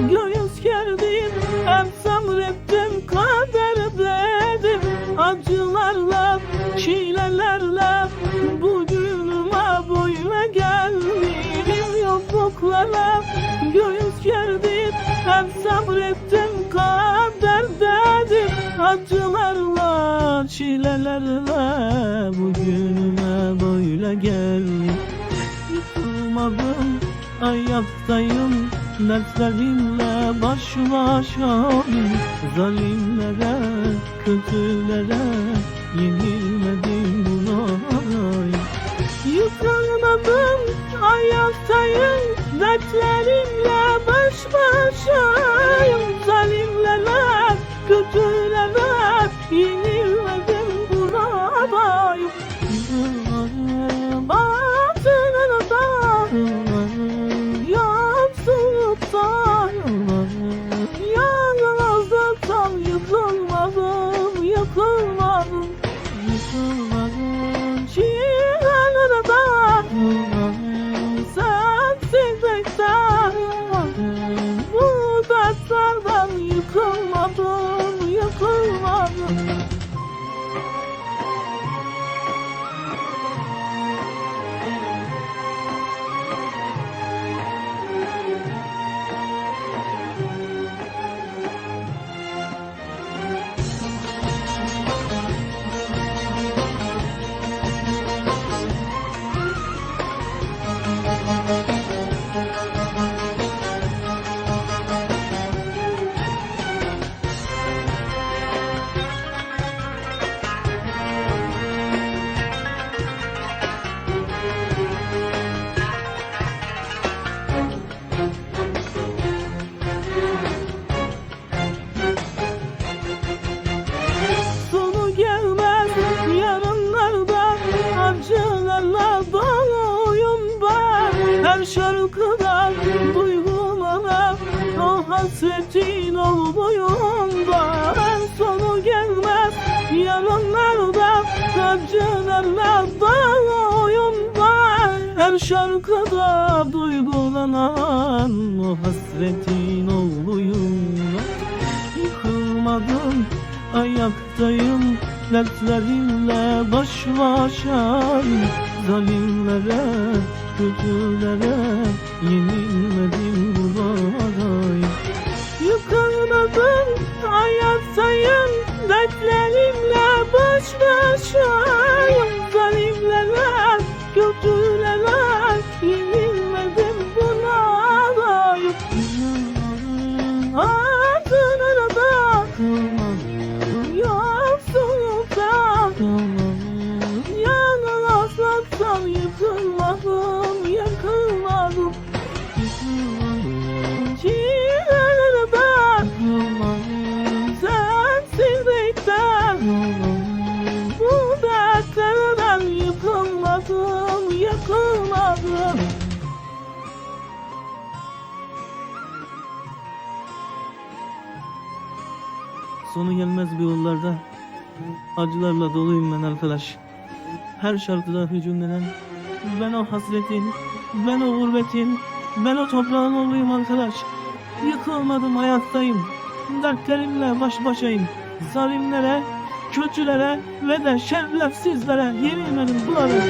göğüs gerdim Hep sabrettim kader dedim Acılarla, çilelerle Bugünüme böyle geldim. Yokluklara göğüs gerdim Hep sabrettim kader dedim. Acılarla, çilelerle Bugünüme böyle geldim. Yıkılmadım, ayaktayım Dertlerimle baş başayım Zalimlere, kötülere Yenilmedim bunayım Yıkılmadım, ayaktayım Dertlerimle baş başayım yıkılmadım Yıkılmadım Çiğnelere da Sensizlikten Bu dertlerden yıkılmadım Yıkılmadım her şarkıda duygulara o hasretin ben sonu gelmez. Yarınlarda acılarla doluyum ben her şarkıda duygulanan o hasretin ben yıkılmadım ayaktayım Dertlerimle baş başayım Zalimlere, kötülere Yenilmedim buradayım Yıkılmadım ayaktayım Dertlerimle baş başayım Sonu gelmez bir yollarda. Acılarla doluyum ben arkadaş. Her şarkıda hücumlenen Ben o hasretin Ben o gurbetin Ben o toprağın oğluyum arkadaş. Yıkılmadım hayattayım. Dertlerimle baş başayım. Zalimlere Kötülere Ve de şerefsizlere Yemin ederim bunları